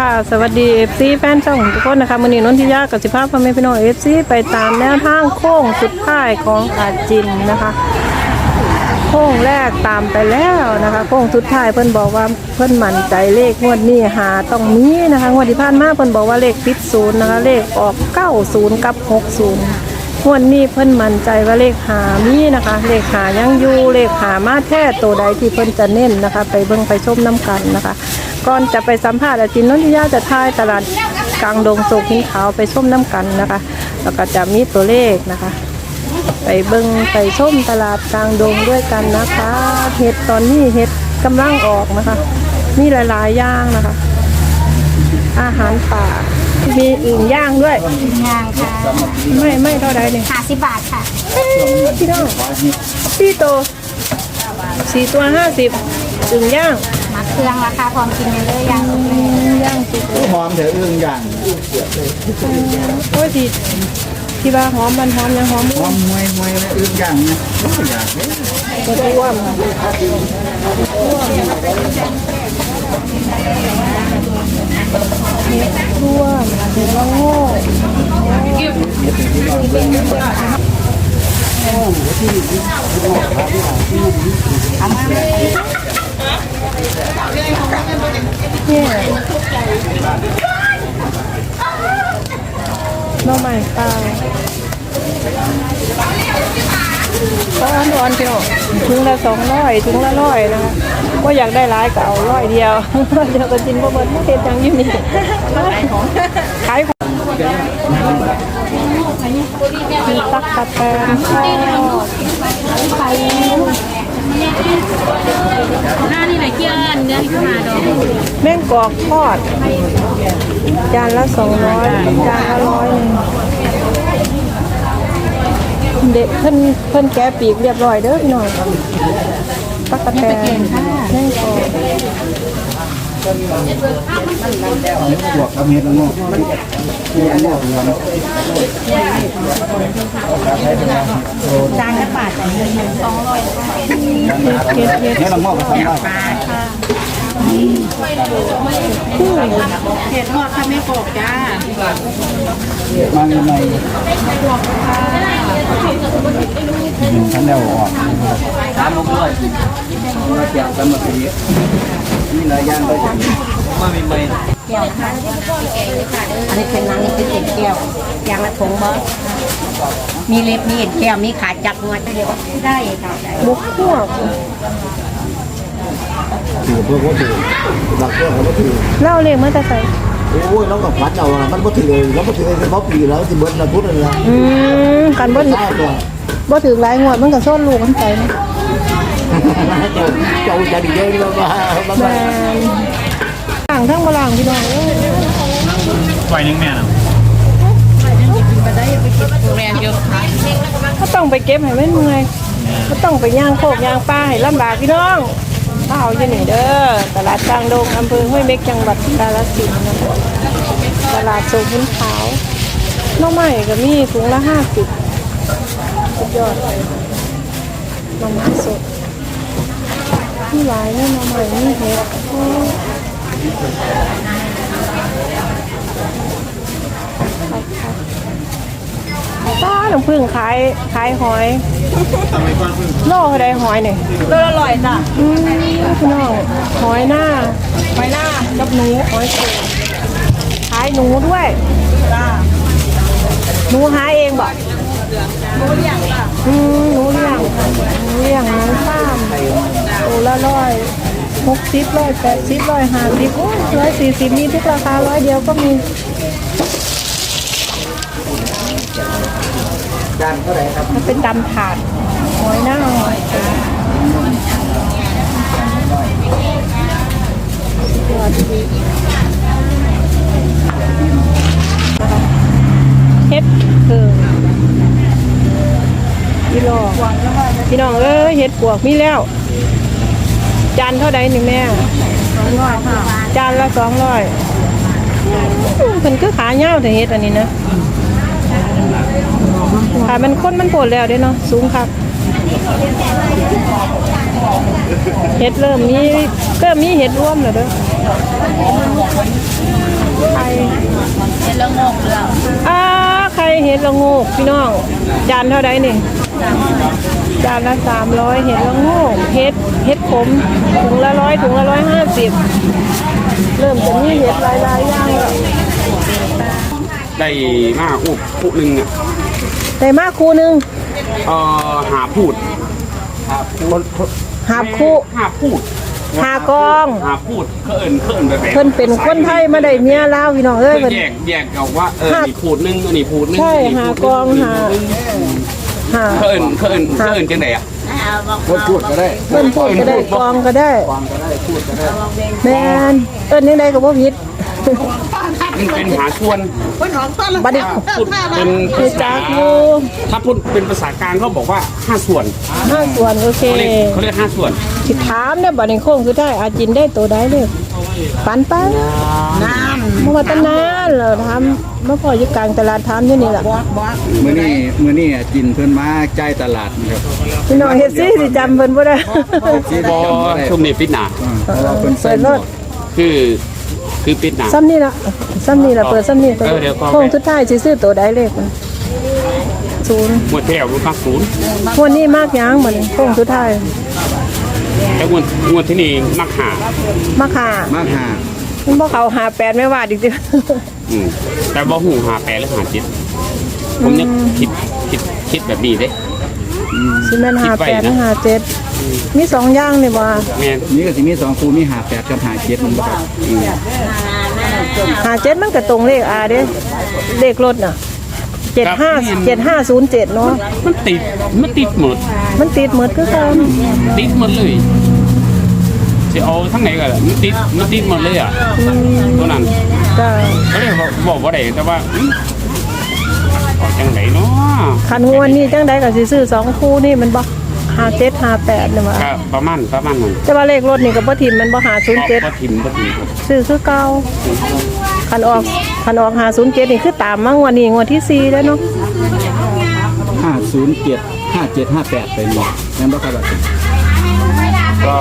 ค่ะ สวัสดี FC แฟนช่องทุกคนนะคะมือนี้นนทิยากับสิภาพพ่อแม่พี่น้อง FC ไปตามแนวทางโค้งสุดท้ายของอาจินนะคะ โค้งแรกตามไปแล้วนะคะ โค้งสุดท้ายเพิ่นบอกว่าเพิ่นมั่นใจเลขงวดนี้หาต้องมีนะคะงวดที่ผ่านมาเพิ่นบอกว่าเลขติดศูนย์นะคะ เลขออก90กับ60 งวดนี้เพิ่นมั่นใจว่าเลขหามีนะคะ เลขหายังอยู่เลขหามาแท้ตัวใดที่เพิ่นจะเน้นนะคะ ไปเบิ่งไปชมน้ำกันนะคะ ก่อนจะไปสัมภาษณ์อาจินนนทิยาจะทายตลาดกลางดงโศกหินขาวไปชมน้ำกันนะคะ แล้วก็จะมีตัวเลขนะคะ ไปเบิงไปชมตลาดกลางดงด้วยกันนะคะเห็ดตอนนี้เห็ดกำลังออกนะคะ มีหลายๆอย่างนะคะ อาหารป่า มีอื่นย่างด้วย งานค่ะไม่ไม่เท่าใดเนี่ยห้าสิบบาทค่ะพี่น้องพี่โตสี่ตัวห้าสิบอึ่งย่างมักเครื่องราคาพร้อมกินกันเลยยังย่างสิหอมเถอะอึ้งอย่างโอ้ยดีที่ว่าหอมมันหอมยังหอมหอมมวยมวยและอึ้งอย่างเนี่ยอยากเนี่ยก็ท่วมท่วมเห็นว่าโง่เนี่ย หน้องใหม่ปลาก็อันอ่อนๆพี่น้องถุงละสองร้อยถุงละร้อยนะคะ ก็อยากได้ร้ายก็เอาร้อยเดียวเดี๋ยวก็กินบ่เบิดไม่เห็นจังอยี่นี่ขายของมีตักกะแตนทอดหน้านี่ไหนเกี่ยวเนื้อที่มาดองแม่งกอกทอด จานละสองร้อยจานละร้อยหนึ่งเด็กเพิ่นเพิ่นแกะปีกเรียบร้อยเด้อพี่น้อง ตักกะแตนแม่กอกบวกกับเห็ดละงอกเห็ดละงอกจานละบาทแต่เงินสองร้อยเฮ็ดเฮ็ดเห็ดละงอกก็ทำได้เห็ดทอดค่ะแม่กอกจ้ามาในในท่านเดาออกสามร้อยมาเกี่ยวกันมาสีนี่หลายย่างเลยมาใหม่อันนี้เป็นนางนี่เป็นเอ็นแก้วอย่างละถงบ่มีเล็บมีเอ็นแก้วมีขาจับงวดได้ค่ะได้มุกพวกถือเพื่อว่าถือหลักเพื่อเขาก็ถือเล่าเลขมาแต่ใส่ โอ้ยน้องกับพัดเอามันก็ถือเลยแล้วก็ถือเลยเพราะปีแล้วที่เบิร์ดเราพูดอะไรอืมกันบ่ทราบว่าบ่ถึงหลายงวดมันก็ซ่อนลูกมันไปนะเจ้าจะดีเยอะแล้วมาแม่นล่างทั้งบ่ล่างพี่น้องเอ้ยไฟนึงแม่นะก็ต้องไปเก็บให้มันเมื่อยก็ต้องไปย่างโคกย่างปลาให้ลำบากพี่น้องถ้าเอาอยู่นี่เด้อตลาดกลางดงอำเภอห้วยเม็กจังหวัดกาฬสินธุ์นะคะต ลาดโซขุนขาวหน้องใหม่ก็มีถุงละห้าสิบสุดยอดเลยหน้องไม้สดที่หลายนี่หน้องใหม่นี่เห็ดโอ้ป้าหนูพึ่งขายขายหอยโลเท่าไดหอยเนี่ยโลละร้อยจ้ะอืมพี่น้องหอยหน้าหอยหน้ากับหนูหอยเชลล์ขาย หนูด้วยจ้าหนูหาเองบ่หมูเลี้ยงจ้ะอืมหนูเลี้ยงหนูเลี้ยงน้องฟ้ามตัวละร้อยหกสิบร้อยแปดสิบร้อยห้าสิบโอ้ยร้อยสี่สิบมีทุกราคาร้อยเดียวก็มีจานเท่าไหร่ครับมันเป็นดำถาดหอยหน้าหอยเชลล์สุดยอดดี เออพี่น้องพี่น้องเอ้เห็ดปวกมีแล้ว จานเท่าใดหนึ่งแม่จานละสองร้อยมันก็ขาเงาแต่เฮ็ดอันนี้นะขามันข้นมันปวดแล้วเด้เนาะสูงครับเห็ดเริ่มมีก็มีเห็ดร่วมเหรอเด้อไทยเห็ดละงงแล้ว กพี่น้อง จานเท่าไดนี่จานละสามร้อยเห็ดละโงกเห็ดเห็ดขมถุงละร้อยถุงละร้อยห้าสิบเริ่มจะมีเห็ดหลายๆอย่างแล้วได้มาอุบผู้หนึ่งอะได้มากคูหนึงเอ่อหาพูดหาบคู่หาพูด หากอง หาพูดเขินเขินแบบแบบเพิ่นเป็นคนไทยมาได้เมียลาวพี่น้องเอ้ยเพื่เพิ่อนแยกแยกเอาว่าเออหานี่พูดหนึงอันนี้พูดหนึงใช่นนี้หาพูดนึ่กองหาหาเขินเขินเขินจังไดอะพูดพูดก็ได้เพิ่นพูดก็ได้กองก็ได้ ฟังก็ได้พูดก็ได้แม่นเอิ้นยังไดก็บ่ผิด มันเป็นหาชวนบัดนี้พูดเป็นคือภาจัษากอยู่ถ้าพูดเป็นภาษากลางเขาบอกว่าห้าส่วนห้าส่วนโอเคเขาเรียกเขาเรียกห้าส่วนสิถามเนี่ยบัดนี้โค้งสุดท้ายอาจินได้ตัวใดเลยปันไปน้ำเมื่อวานตั้งนานแล้วทำเมื่อพออยู่กลางตลาดทำอยู่นี่แหละมื้อนี้มื้อนี้จินเพิ่นมาจ่ายตลาดนะครับพี่น้องเฮ็ดซี่สิจำเพิ่นบ่ได้ที่บได้อจำบ่ได้ช่วงนี้ปิดหนาอ่าเพราะว่าเพิ่นใส่เปิดหมรวถกคือ คือปิดหนา ซ้ำนี่ล่ะซ้ำนี่ล่ะเปิดซ้ำนี่เออเดี๋ยวก่อน โค้งสุดท้ายสิซื้อตัวใดเลขมันศูนย์หมดแถวมันมากศูนย์งวันนี้มากยังบัดนี้โค้งสุดท้ายแต่งวดงวดที่นี่มักหามาค่ะมากหามันบ่เขาหาแปดไม่ว่าอีกติอืมแต่บ่หูหาแปลหรือหาจิตผมยังคิดคิดคิดแบบนี้เด้ สิแม่นหาแปดหรือหาเจ็ดมีสองอย่างนี่ว่าแม่นนี่ก็สิมีสองคู่มีหาแปดกับหาเจ็ดมันบ่ครับหาเจ็ดมันก็ตรงเลขอาเด้เลขรถน่ะเจ็ดห้าเจ็ดห้าศูนย์เจ็ดเนาะมันติดมันติดหมด มันติดเหมือนคือกันติดหมดเลยจะเอาทั้งไหนก็ได้มันติดมันติดหมดเลยอะตัวนั้นจ้า ก็เลยบอกบอกว่าได้แต่ว่า อืมเอาจังไหนเนาะคันงวนนี่จังใดก็สิซื้อสองคู่นี่มันบ่หาเจ็ดหาแปดเนี่ยว่าก็ประมาณประมาณนั้นแต่ว่าเลขรถนี่ก็บ่ทิมมันบ่หาศูนย์เจ็ดบ่ทิมบ่ทิมซื้อคือเก่าคันออกคันออกหาศูนย์เจ็ดนี่คือตามมางวดนี้งวดที่สี่แล้วเนาะห้าศูนย์เจ็ดห้าเจ็ดห้าแปดเป็นบ่นั่นบ่ครับอาจารย์ก็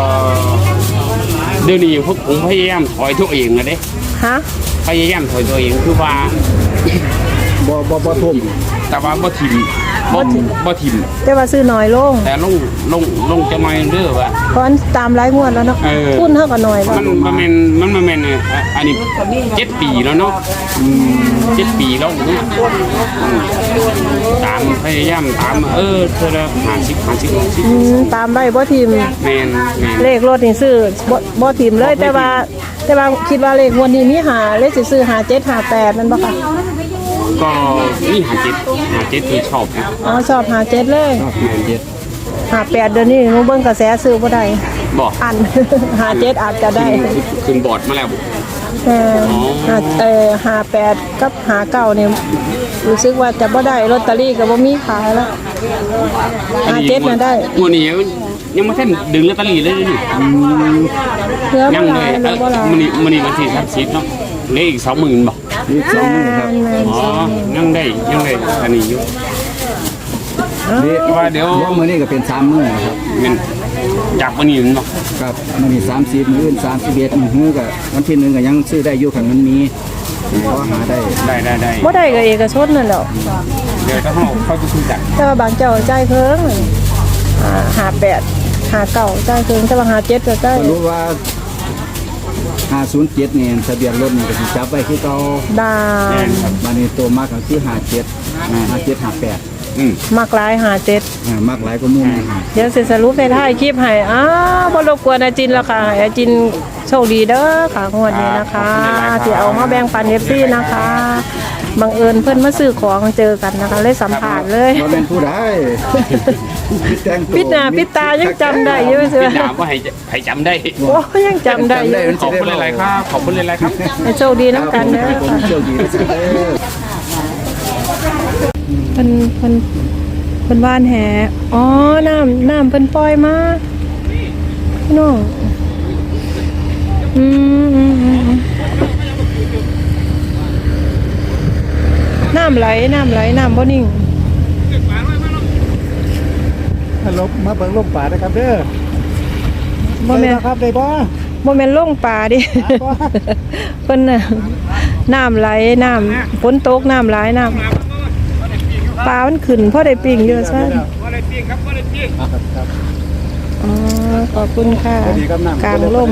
เดี๋ยวนี้พวกผมพยายามถอยตัวเองนะเด้ฮะพยายามถอยตัวเองคือว่า บ่บ่บ่ทุ่มแต่ว่าบ่ทิมบ่บ่ทิมแต่ว่าซื้อน้อยลง แต่ลงลงลงจะมาเด้อว่าเพราะอันตามหลายงวดแล้วเนาะเออทุนเท่ากับน้อยบ่มันมันแม่นมันมาแม่นอะอันนี้เจ็ดปีแล้วเนาะอืมเจ็ดปีแล้วเนี่ยอืมตามพยายามตามเออเธอละหาสิบหาสิบหาสิบอืมตามไว้บ่ทิมแม่นแม่นเลขรถนี่ซื้อบ่บ่ทิมเลยแต่ว่าแต่ว่าคิดว่าเลขงวดนี้มีหาเลขสิซื้อหาเจ็ดหาแปดมันบ่ค่ะ ก็นี่หาเจ็ดหาเจ็ดคือชอบนะอ๋อชอบหาเจ็ดเลยชอบหาเจ็ดหาแปดเดี๋ยวนี้หนูเบิ่งกระแสซื้อบ่ได้บอกอันหาเจ็ดอาจจะได้ขึ้นบอร์ดมาแล้วเออหาเออหาแปดกับหาเก้าเนี่ยรู้สึกว่าจะบ่ได้ลอตเตอรี่ก็บ่มีขายแล้วหาเจ็ดน่ะได้งวดนี้ยังไม่ทันดึงลอตเตอรี่เลยนี่เหลือยับ่งหเลลายยเหลือบ่หลายมันนี่มันนี่วันที่สักสิบเนาะเหลืออีกสองหมื่นบอก นี่สองมือครับแม่นอ๋อยังได้ยังได้อันนี้อยู่นี่ว่าเดี๋ยวว่ามื้อนี้ก็เป็นสามมื้อนะครับมันจากวันนี้เนาะครับมันมีสามสิบมื้ออื่นสามสิบเอ็ดมื้อก็วันที่หนึ่งก็ยังซื้อได้อยู่คันมันมีก็หาได้ได้ได้ได้บ่ได้ก็เอกชนนั่นแหละเดี๋ยวถ้าเขาเขาจะซื้อจักแต่ว่าบางเจ้าจ่ายเพิ่งอ่าหาแปดหาเก้าจ่ายเพิ่งแต่ว่าหาเจ็ดก็จ่ายก็รู้ว่า ห้าศูนย์เจ็ดเนี่ยทะเบียนรถนี่ก็สิจับไว้คือเก่าดาแน่นครับบัดนี้ตัวมากก็คือห้าเจ็ดห้าเจ็ดห้าแปดอืมมักหลายหาเจ็ดมากหลายก็มุ่งเดี๋ยวสิสรุปในท้ายคลิปให้อ้าวบ่รบกวนอาจินแล้วค่ะให้อาจินโชคดีเด้อค่ะงวดนี้นะคะที่เอามาแบ่งปัน FC นะคะบังเอิญเพิ่นมาซื้อของเจอกันนะคะเลยสัมภาษณ์เลยว่าเป็นผู้ใด แต่งตัวปิดหน้าปิดตายังจำได้อยู่ใช่ไหมพี่ดาว่าให้ให้จำได้ โอ้ยังจำได้อยู่ขอบคุณหลายๆครับ ขอบคุณหลายๆครับ ให้โชคดีน้ำกันเด้อผมค่ะเชี่ยวดีนะครับเด้อ เพิ่นเพิ่นเพิ่นว่านแหอ๋อน้ำน้ำเพิ่นปล่อยมาพี่น้องอืมอืมอืมอืมน้ำไหลน้ำไหลน้ำบ่นิ่ง ฮัลโหลมาเบิ่งลมป่านะครับเด้อบ่แม่นได้ครับได้บ่บ่แม่นลงป่าดิบ่เพิ่นน่ะน้ำไหลน้ำฝนตกน้ำไหลน้ำปลามันขึ้นพ่อได้ปิ้งเยอะซะว่าอะไรพี่ครับว่าอะไรพี่ครับครับอ๋อขอบคุณค่ะสวัสดีครับน้ำกลางร่ม